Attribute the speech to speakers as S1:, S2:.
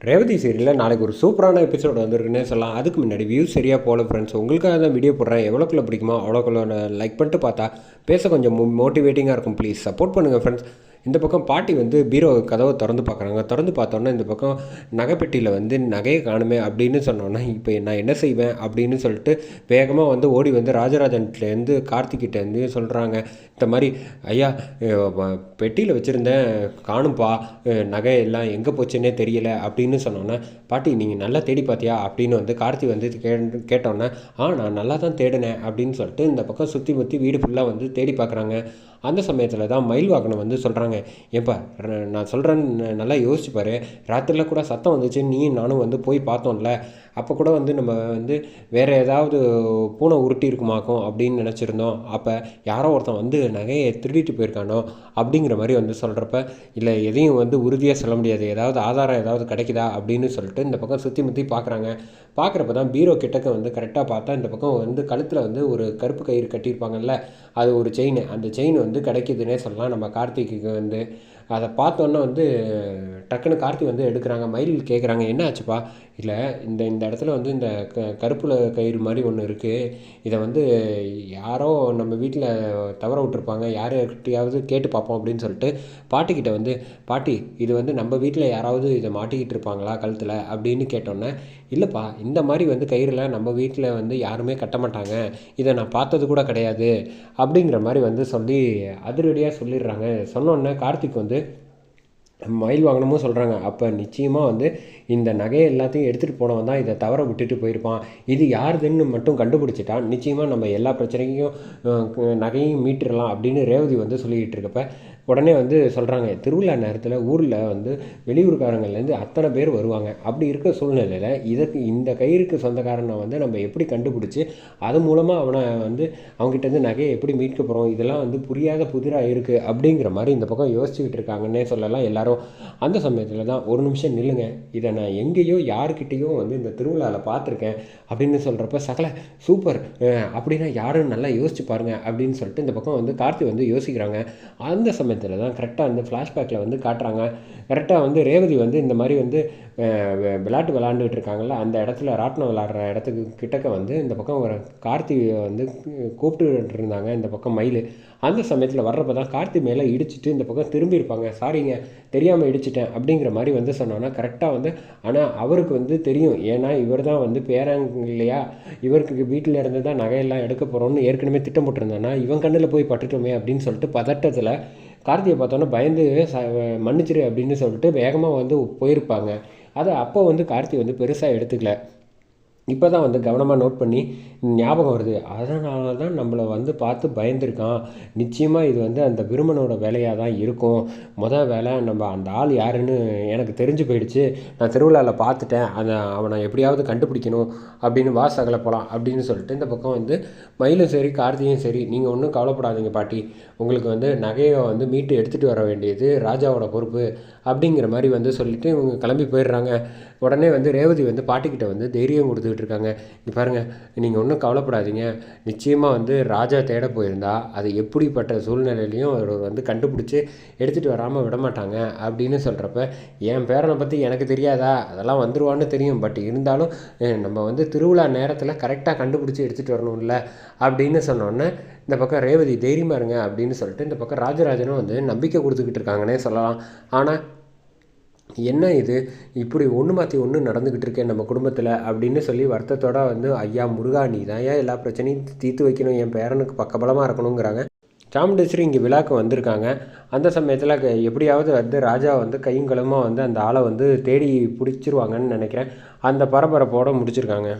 S1: ரேவதி சீரியலில் நாளைக்கு ஒரு சூப்பரான எபிசோடு வந்திருக்குன்னே சொல்லலாம். அதுக்கு முன்னாடி வியூ சரியாக போகல ஃப்ரெண்ட்ஸ் உங்களுக்காக தான் வீடியோ போடுறேன். எவ்வளோக்குள்ள பிடிக்குமோ அவ்வளோக்குள்ள லைக் பண்ணிட்டு பார்த்தா பேச கொஞ்சம் மோட்டிவேட்டிங்காக இருக்கும். ப்ளீஸ் சப்போர்ட் பண்ணுங்கள் ஃப்ரெண்ட்ஸ் இந்த பக்கம் பாட்டி வந்து பீரோ கதவை திறந்து பார்க்குறாங்க. திறந்து பார்த்தோன்னே இந்த பக்கம் நகைப்பெட்டியில் வந்து நகையை காணுமே அப்படின்னு சொன்னோன்னா இப்போ நான் என்ன செய்வேன்? அப்படின்னு சொல்லிட்டு வேகமாக வந்து ஓடி வந்து ராஜராஜன்லேருந்து கார்த்திகிட்டேருந்து சொல்கிறாங்க இந்த மாதிரி ஐயா பெட்டியில் வச்சுருந்தேன். காணும்பா. நகை எல்லாம் எங்கே போச்சுன்னே தெரியல. அப்படின்னு சொன்னோன்னே பாட்டி நீங்கள் நல்லா தேடி பார்த்தியா அப்படின்னு வந்து கார்த்தி வந்து கே கேட்டோன்னே ஆ நான் நல்லா தான் தேடினேன். அப்படின்னு சொல்லிட்டு இந்த பக்கம் சுற்றி முற்றி வீடு ஃபுல்லாக வந்து தேடி பார்க்குறாங்க. அந்த சமயத்தில் தான் மயில் வாகனம் வந்து சொல்கிறாங்க ஏப்பா நான் சொல்கிறேன்னு நல்லா யோசிச்சு பாரு. ராத்திரியில் கூட சத்தம் வந்துச்சு. நீயும் நானும் வந்து போய் பார்த்தோம்ல. அப்போ கூட வந்து நம்ம வந்து வேறு ஏதாவது பூனை உருட்டி இருக்குமாக்கும் அப்படின்னு நினச்சிருந்தோம். அப்போ யாரோ ஒருத்தன் வந்து நகையை திருடிட்டு போயிருக்கானோ அப்படிங்கிற மாதிரி வந்து சொல்கிறப்ப இல்லை எதையும் வந்து உறுதியாக சொல்ல முடியாது. ஏதாவது ஆதாரம் ஏதாவது கிடைக்குதா? அப்படின்னு சொல்லிட்டு இந்த பக்கம் சுற்றி முற்றி பார்க்குறாங்க பார்க்குறப்ப தான் பீரோ கிட்டக்க வந்து கரெக்டாக பார்த்தா இந்த பக்கம் வந்து கழுத்தில் வந்து ஒரு கருப்பு கயிறு கட்டியிருப்பாங்கல்ல அது ஒரு செயின் அந்த செயின் வந்து கிடைக்குதுன்னே சொல்லலாம் நம்ம கார்த்திக்கு வந்து. அதை பார்த்தோன்னே வந்து டக்குன்னு கார்த்தி வந்து எடுக்கிறாங்க மயில் கேட்குறாங்க என்ன ஆச்சுப்பா? இல்லை இந்த இந்த இடத்துல வந்து இந்த க கருப்புல கயிறு மாதிரி ஒன்று இருக்குது இதை வந்து யாரோ நம்ம வீட்டில் தவற விட்டுருப்பாங்க. யார்கிட்டயாவது கேட்டு பார்ப்போம் அப்படின்னு சொல்லிட்டு பாட்டிக்கிட்ட வந்து பாட்டி இது வந்து நம்ம வீட்டில் யாராவது இதை மாட்டிக்கிட்டு இருப்பாங்களா கழுத்தில்? அப்படின்னு கேட்டோன்னே இல்லைப்பா இந்த மாதிரி வந்து கயிறில் நம்ம வீட்டில் வந்து யாருமே கட்ட மாட்டாங்க. இதை நான் பார்த்தது கூட கிடையாது. அப்படிங்கிற மாதிரி வந்து சொல்லி அதிரடியாக சொல்லிடுறாங்க. சொன்னோன்னே கார்த்திக் வந்து மயில் வாகனமும் சொல்கிறாங்க அப்போ நிச்சயமாக வந்து இந்த நகையை எல்லாத்தையும் எடுத்துகிட்டு போனவன் தான் இதை தவற விட்டுட்டு போயிருப்பான். இது யாருதுன்னு மட்டும் கண்டுபிடிச்சிட்டா நிச்சயமாக நம்ம எல்லா பிரச்சனைக்கும் நகையும் மீட்டுடலாம் அப்படின்னு ரேவதி வந்து சொல்லிக்கிட்டு இருக்கப்ப உடனே வந்து சொல்கிறாங்க திருவிழா நேரத்தில் ஊரில் வந்து வெளியூர்காரங்கள்லேருந்து அத்தனை பேர் வருவாங்க. அப்படி இருக்க சூழ்நிலையில் இதற்கு இந்த கயிறுக்கு சொந்தக்காரனை வந்து நம்ம எப்படி கண்டுபிடிச்சி அது மூலமாக அவனை வந்து அவங்ககிட்டருந்து நகையை எப்படி மீட்க போகிறோம் இதெல்லாம் வந்து புரியாத புதிராக இருக்குது அப்படிங்கிற மாதிரி இந்த பக்கம் யோசிச்சுக்கிட்டு இருக்காங்கன்னே சொல்லலாம் எல்லாரும். அந்த சமயத்தில் தான் ஒரு நிமிஷம் நில்லுங்க இதை நான் எங்கேயோ யாருக்கிட்டேயும் வந்து இந்த திருவிழாவில் பார்த்துருக்கேன் அப்படின்னு சொல்கிறப்ப சகல சூப்பர் அப்படின்னா யாரும் நல்லா யோசிச்சு பாருங்க அப்படின்னு சொல்லிட்டு இந்த பக்கம் வந்து கார்த்தி வந்து யோசிக்கிறாங்க. அந்த சமயம் சமயத்தில் தான் கரெக்டாக வந்து ஃப்ளாஷ்பேக்கில் வந்து காட்டுறாங்க. கரெக்டாக வந்து ரேவதி வந்து இந்த மாதிரி வந்து விளாட்டு விளையாட்டு விளாண்டுட்டு இருக்காங்கல்ல அந்த இடத்துல ராட்டினம் விளாட்ற இடத்துக்கு கிட்டக்க வந்து இந்த பக்கம் ஒரு கார்த்தி வந்து கூப்பிட்டு இருந்தாங்க இந்த பக்கம் மயில். அந்த சமயத்தில் வர்றப்ப தான் கார்த்தி மேலே இடிச்சிட்டு இந்த பக்கம் திரும்பி இருப்பாங்க. சாரிங்க தெரியாமல் இடிச்சிட்டேன் அப்படிங்கிற மாதிரி வந்து சொன்னோன்னா கரெக்டாக வந்து ஆனால் அவருக்கு வந்து தெரியும். ஏன்னா இவர் தான் வந்து பேராங்க இல்லையா? இவருக்கு வீட்டில் இருந்து தான் நகையெல்லாம் எடுக்க போகிறோம்னு ஏற்கனவே திட்டம் போட்டிருந்தானா? இவன் கண்ணில் போய் பட்டுட்டோமே அப்படின்னு சொல்லிட்டு பதட்டத்தில் கார்த்தியை பார்த்தோன்னே பயந்து ச மன்னிச்சிரு அப்படின்னு சொல்லிட்டு வேகமாக வந்து போயிருப்பாங்க. அதை அப்போ வந்து கார்த்தி வந்து பெருசாக எடுத்துக்கல. இப்போ தான் வந்து கவனமாக நோட் பண்ணி ஞாபகம் வருது. அதனால தான் நம்மளை வந்து பார்த்து பயந்துருக்கான். நிச்சயமாக இது வந்து அந்த விருமனோட வேலையாக தான் இருக்கும். மொதல் வேலை நம்ம அந்த ஆள் யாருன்னு எனக்கு தெரிஞ்சு போயிடுச்சு. நான் திருவிழாவில் பார்த்துட்டேன். அதை அவனை எப்படியாவது கண்டுபிடிக்கணும் அப்படின்னு வாசகலை போகலாம் அப்படின்னு சொல்லிட்டு இந்த பக்கம் வந்து மயிலும் சரி கார்த்தியும் சரி நீங்கள் ஒன்றும் கவலைப்படாதீங்க பாட்டி. உங்களுக்கு வந்து நகையை வந்து மீட்டு எடுத்துகிட்டு வர வேண்டியது ராஜாவோட பொறுப்பு அப்படிங்கிற மாதிரி வந்து சொல்லிட்டு இவங்க கிளம்பி போயிடுறாங்க. உடனே வந்து ரேவதி வந்து பாட்டிக்கிட்ட வந்து தைரியம் கொடுத்து இருக்காங்க இங்கே பாருங்கள் நீங்கள் ஒன்றும் கவலைப்படாதீங்க. நிச்சயமாக வந்து ராஜா தேட போயிருந்தா அது எப்படிப்பட்ட சூழ்நிலையிலையும் அவர் வந்து கண்டுபிடிச்சி எடுத்துகிட்டு வராமல் விட மாட்டாங்க அப்படின்னு சொல்கிறப்ப என் பேரனை பற்றி எனக்கு தெரியாதா? அதெல்லாம் வந்துருவான்னு தெரியும். பட் இருந்தாலும் நம்ம வந்து திருவிழா நேரத்தில் கரெக்டாக கண்டுபிடிச்சி எடுத்துகிட்டு வரணும்ல அப்படின்னு சொன்னோன்னே இந்த பக்கம் ரேவதி தைரியமாக இருங்க அப்படின்னு சொல்லிட்டு இந்த பக்கம் ராஜராஜனும் வந்து நம்பிக்கை கொடுத்துக்கிட்டு இருக்காங்கன்னே சொல்லலாம். ஆனால் என்ன இது? இப்படி ஒன்று மாற்றி ஒன்று நடந்துக்கிட்டு இருக்கேன் நம்ம குடும்பத்தில் அப்படின்னு சொல்லி வருத்தத்தோட வந்து ஐயா முருகா நீ தான் எல்லா பிரச்சனையும் தீர்த்து வைக்கணும். என் பேரனுக்கு பக்கபலமாக இருக்கணுங்கிறாங்க சாமுண்டேஸ்வரி இங்கே விழாக்கு வந்திருக்காங்க. அந்த சமயத்தில் எப்படியாவது வந்து ராஜா வந்து கையும் களமாக வந்து அந்த ஆளை வந்து தேடி பிடிச்சிருவாங்கன்னு நினைக்கிறேன். அந்த பரபரப்போடு முடிச்சிருக்காங்க.